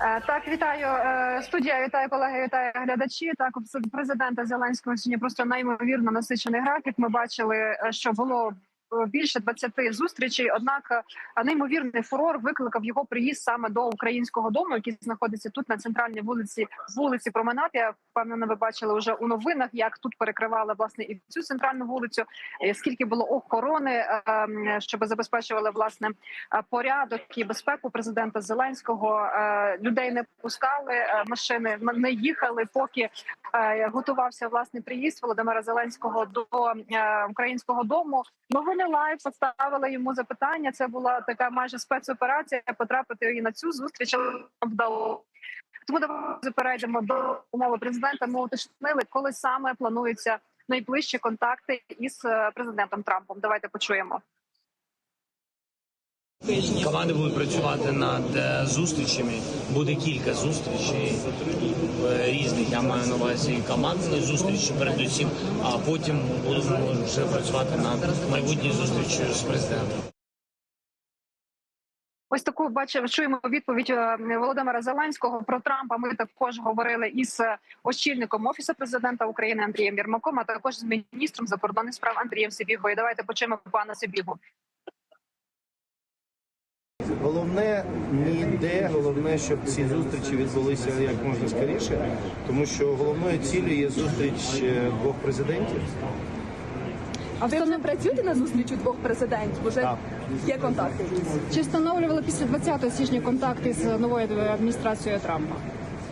Е, Так, вітаю е, студія. Вітаю колеги, вітаю глядачі. Так, президента Зеленського сьогодні просто неймовірно насичений графік. Ми бачили, е, що було більше 20 зустрічей. Однак е, неймовірний фурор викликав його приїзд саме до українського дому, який знаходиться тут на центральній вулиці вулиці Променад. Я впевнена, ви бачили вже у новинах, як тут перекривали власне і цю центральну вулицю. е, Скільки було охорони, е, щоб забезпечували власне е, порядок і безпеку президента Зеленського. Е, Людей не пускали, е, машини не їхали, поки е, готувався власний приїзд Володимира Зеленського до е, українського дому. Новини лайв поставила йому запитання. Це була така майже спецоперація. Потрапити і на цю зустріч вдало. Тому давайте перейдемо до умови президента. Ми уточнили, коли саме плануються найближчі контакти із е, президентом Трампом. Давайте почуємо. Команди будуть працювати над е, зустрічами. Буде кілька зустрічей е, різних. Я маю на увазі командні зустрічі передусім, а потім будемо вже працювати над майбутньою зустрічю з президентом. Ось таку бачив, чуємо відповідь е, Володимира Зеленського про Трампа. Ми також говорили із очільником офісу президента України Андрієм Єрмаком, а також з міністром закордонних справ Андрієм Сибігою. Давайте почуємо пана Сибігу. Головне ніде, головне, щоб ці зустрічі відбулися як можна скоріше, тому що головною ціллю є зустріч е, двох президентів. А ви вже працюєте на зустрічі двох президентів? Уже Так. є контакти? Чи встановлювали після 20 січня контакти з новою адміністрацією Трампа?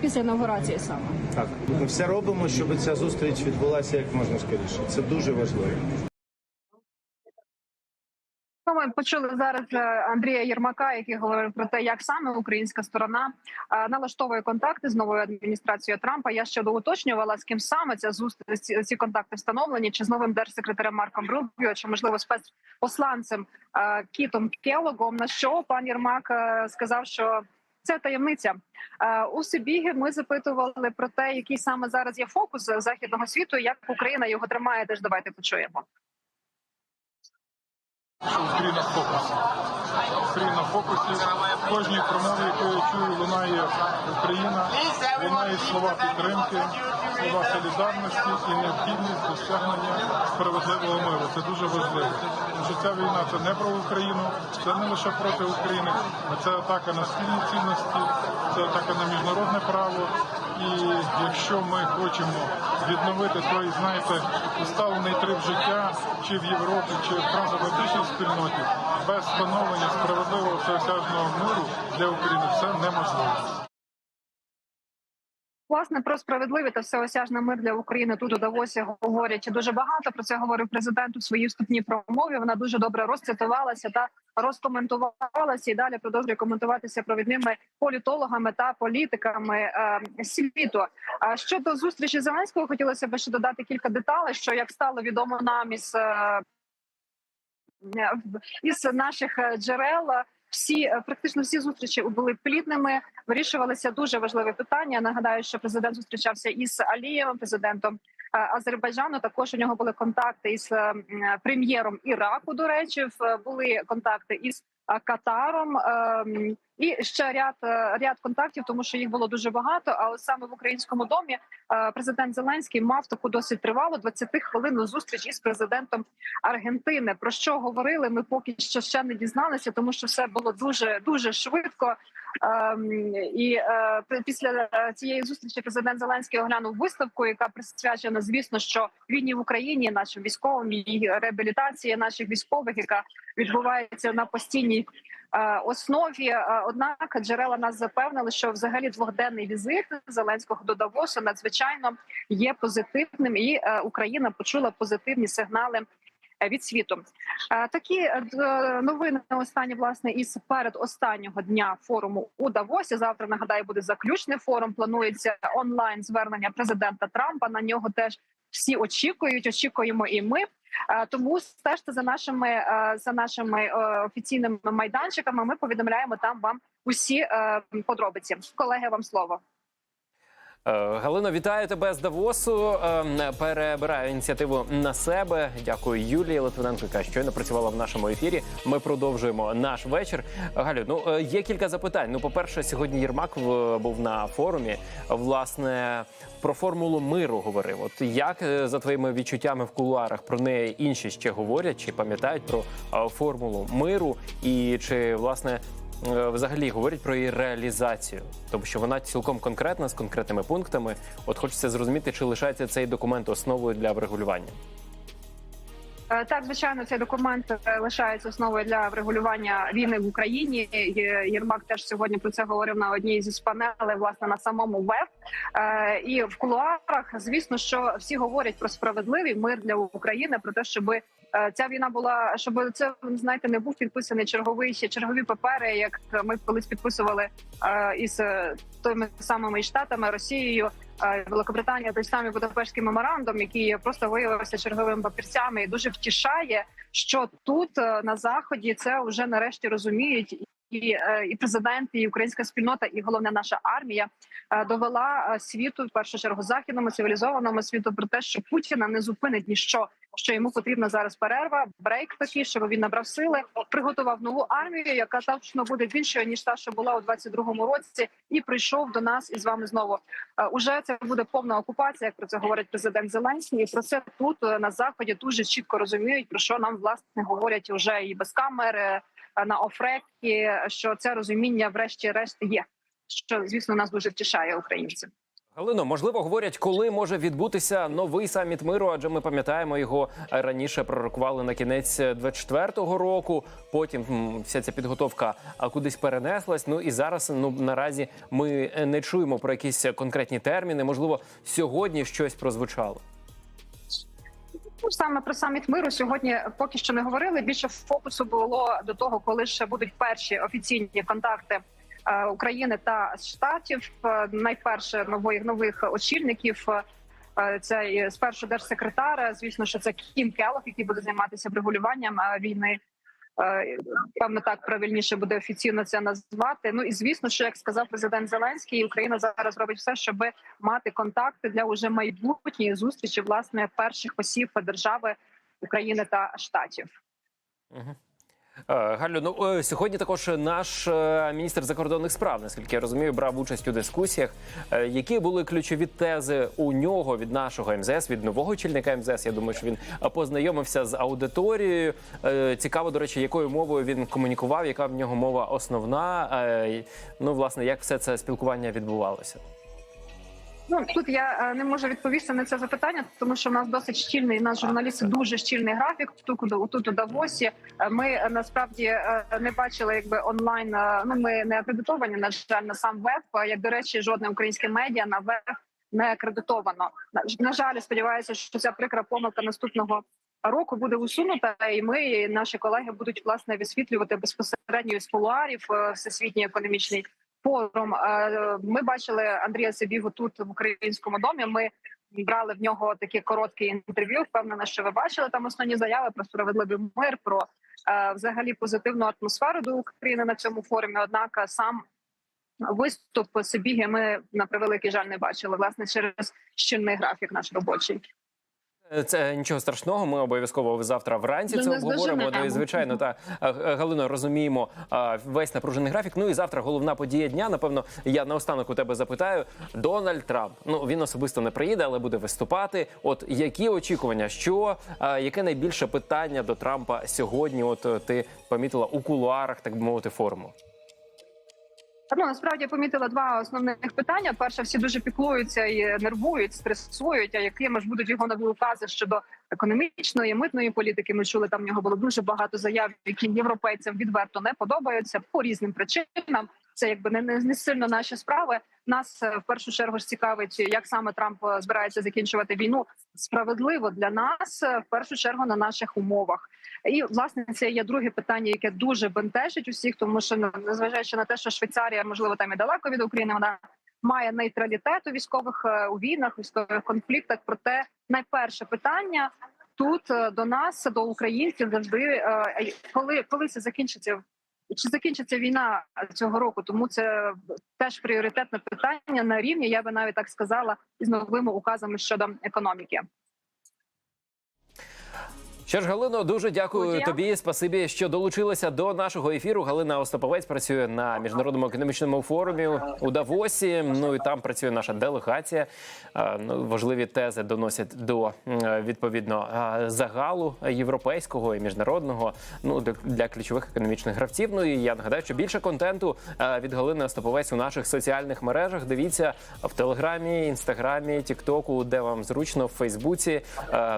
Після інаугурації саме? Так, ми все робимо, щоб ця зустріч відбулася як можна скоріше. Це дуже важливо. Ми почули зараз е, Андрія Єрмака, який говорив про те, як саме українська сторона е, налаштовує контакти з новою адміністрацією Трампа. Я ще доуточнювала, з ким саме ця зустріч ці- контакти встановлені, чи з новим держсекретарем Марком Рубіо, чи можливо спецпосланцем е, Кітом Келогом. На що пан Єрмак сказав, що це таємниця у Сибіги. Ми запитували про те, який саме зараз є фокус західного світу, як Україна його тримає. Теж давайте почуємо. Україна в фокусі. Україна в фокусі. Кожній промові, яку я чую, лунає Україна, лунають слова підтримки, слова солідарності і необхідність досягнення справедливого миру. Це дуже важливо. Тому що ця війна це не про Україну, це не лише проти України, а це атака на спільні цінності, це атака на міжнародне право. І якщо ми хочемо відновити той, знаєте, усталений трип життя чи в Європі, чи в трансатлантичній спільноті, без встановлення справедливого всеосяжного миру для України все неможливо. Власне про справедливий та всеосяжний мир для України тут у Давосі говорять дуже багато. Про це говорив президент у своїй вступній промові. Вона дуже добре розцитувалася та розкоментувалася і далі продовжує коментуватися провідними політологами та політиками е, світу. А щодо зустрічі Зеленського, хотілося б ще додати кілька деталей, що як стало відомо нам із е, із наших е, джерел. Всі е, практично всі зустрічі були плідними. Вирішувалися дуже важливі питання. Нагадаю, що президент зустрічався із Алієвим, президентом е, Азербайджану. Також у нього були контакти із е, прем'єром Іраку. До речі, були контакти із Катаром. І ще ряд е, ряд контактів, тому що їх було дуже багато. А от саме в українському домі е, президент Зеленський мав таку досить тривалу 20 хвилинну зустріч із президентом Аргентини. Про що говорили? Ми поки що ще не дізналися, тому що все було дуже дуже швидко. Ем, і е, після цієї зустрічі президент Зеленський оглянув виставку, яка присвячена, звісно, що війні в Україні, нашим військовим і реабілітації наших військових, яка відбувається на постійній основі. Е, Однак джерела нас запевнили, що взагалі двохденний візит Зеленського до Давосу надзвичайно є позитивним, і е, Україна почула позитивні сигнали. е, Від світу Е, такі е, новини останні власне із перед останнього дня форуму у Давосі. Завтра нагадаю буде заключний форум. Планується онлайн звернення президента Трампа. На нього теж всі очікують. Очікуємо і ми. Е, Тому стежте за нашими е, за нашими е, офіційними майданчиками. Ми повідомляємо там вам усі подробиці. Колеги, вам слово. Е, Галино, вітаю тебе з Давосу. Е, Перебираю ініціативу на себе. Дякую Юлії Литвиненко, яка щойно працювала в нашому ефірі. Ми продовжуємо наш вечір. Галю, ну е, є кілька запитань. Ну, по-перше, сьогодні Єрмак в- був на форумі. Власне про формулу миру говорив. От як е, за твоїми відчуттями в кулуарах про неї інші ще говорять чи пам'ятають про е, формулу миру, і чи власне е, взагалі говорять про її реалізацію, тому що вона цілком конкретна з конкретними пунктами. От хочеться зрозуміти, чи лишається цей документ основою для врегулювання. Е, Так, звичайно, цей документ е, лишається основою для врегулювання війни в Україні. Єрмак теж сьогодні про це говорив на одній зі панелей, власне, на самому ВЕФ. Е, І в кулуарах, звісно, що всі говорять про справедливий мир для України, про те, щоб ця війна була, щоб це знаєте, не був підписаний черговий ще чергові папери, як ми колись підписували із тими самими штатами Росією. Великобританія той самий Будапештський меморандум, який просто виявився черговими папірцями, і дуже втішає, що тут е, на заході це вже нарешті розуміють. І, е, і президент, і українська спільнота, і головне наша армія е, довела е, світу в першу чергу західному цивілізованому світу про те, що Путіна не зупинить ніщо, що йому потрібна зараз перерва, брейк такий, щоб він набрав сили, приготував нову армію, яка точно буде більшою ніж та, що була у 22-му році, і прийшов до нас і з вами знову. Уже це буде повна окупація, як про це говорить президент Зеленський. І про це тут на заході дуже чітко розуміють, про що нам власне говорять уже і без камери на офректі, що це розуміння, врешті-решт, є. Що звісно нас дуже втішає українців. Галино, можливо, говорять, коли може відбутися новий саміт миру, адже ми пам'ятаємо його е, раніше пророкували на кінець 24-го року. Потім вся ця підготовка кудись перенеслась. Ну і зараз ну наразі ми е, не чуємо про якісь конкретні терміни. Можливо, сьогодні щось прозвучало. Ну, саме про саміт миру сьогодні поки що не говорили. Більше фокусу було до того, коли ще будуть перші офіційні контакти е, України та штатів. Е, Найперше нових нових очільників. Е, Це спершу держсекретар. Звісно, що це Кім Келох, який буде займатися врегулюванням війни. Е, Певно, так правильніше буде офіційно це назвати. Ну і звісно, що як сказав президент Зеленський, Україна зараз робить все, щоб мати контакти для уже майбутньої зустрічі власне перших осіб держави України та штатів. Е, Галю, ну е, сьогодні також наш е, міністр закордонних справ, наскільки я розумію, брав участь у дискусіях. Які були ключові тези у нього від нашого МЗС, від нового очільника МЗС? Я думаю, що він познайомився з аудиторією. Цікаво, до речі, якою мовою він комунікував, яка в нього мова основна. Ну, власне, як все це спілкування відбувалося? Ну тут я е, не можу відповісти на це запитання, тому що в нас досить щільний наш журналіст дуже щільний графік. Тут тут у Давосі. Е, Ми е, насправді не бачили, якби онлайн. Ну ми не акредитовані на жаль на сам веб. Як до речі, жодне українське медіа на веб не акредитовано. На, жаль, сподіваюся, що ця прикра помилка наступного. Року буде усунута, і ми і наші колеги будуть власне висвітлювати безпосередньо з кулуарів е, всесвітній економічний форум. Е, Ми бачили Андрія Сибігу тут в українському домі. Ми брали в нього таке коротке інтерв'ю. Впевнена, що ви бачили там основні заяви про справедливий мир, про е, взагалі позитивну атмосферу до України на цьому форумі. Однак е, сам виступ Сибіги ми на превеликий жаль не бачили. Власне, через щільний графік наш робочий. Е, Це нічого страшного. Ми обов'язково завтра вранці це обговоримо. Ну, і, звичайно, та е, е, Галино, розуміємо весь напружений графік. Ну і завтра головна подія дня. Напевно, я наостанок у тебе запитаю. Дональд Трамп. Ну він особисто не приїде, але буде виступати. От які очікування? Що яке найбільше питання до Трампа сьогодні? От ти помітила у кулуарах, так би мовити, форуму? Ну насправді я помітила два основних питання. Перше, всі дуже піклуються і нервують, стресують. А якими ж будуть його нові укази щодо економічної митної політики? Ми чули там в нього було дуже багато заяв, які європейцям відверто не подобаються по різним причинам. Це якби не, не, не сильно наші справи. Нас е, в першу чергу цікавить, як саме Трамп е, збирається закінчувати війну справедливо для нас, е, в першу чергу на наших умовах. І власне це є друге питання, яке дуже бентежить усіх, тому що ну, незважаючи на те, що Швейцарія можливо там і далеко від України, вона має нейтралітет у військових у війнах, військових конфліктах. Проте найперше питання тут до нас, до українців, завжди коли, коли це закінчиться чи закінчиться війна цього року. Тому це теж пріоритетне питання на рівні. Я би навіть так сказала, із новими указами щодо економіки. Що ж, Галино, дуже дякую Студія. тобі. Спасибі, що долучилася до нашого ефіру. Галина Остаповець працює на міжнародному економічному форумі у Давосі. Ну і там працює наша делегація. Ну, важливі тези доносять до відповідно загалу європейського і міжнародного. Ну для- ключових економічних гравців. Ну і я нагадаю, що більше контенту від Галини Остаповець у наших соціальних мережах. Дивіться в Телеграмі, Інстаграмі, Тіктоку, де вам зручно, в Фейсбуці.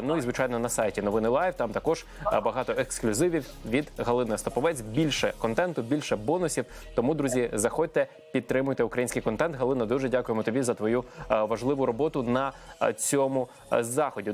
Ну і звичайно на сайті Новини Лайв. Там також е, багато ексклюзивів від Галини Остаповець. Більше контенту, більше бонусів. Тому, друзі, заходьте, підтримуйте український контент. Галина, дуже дякуємо тобі за твою е, важливу роботу на е, цьому заході.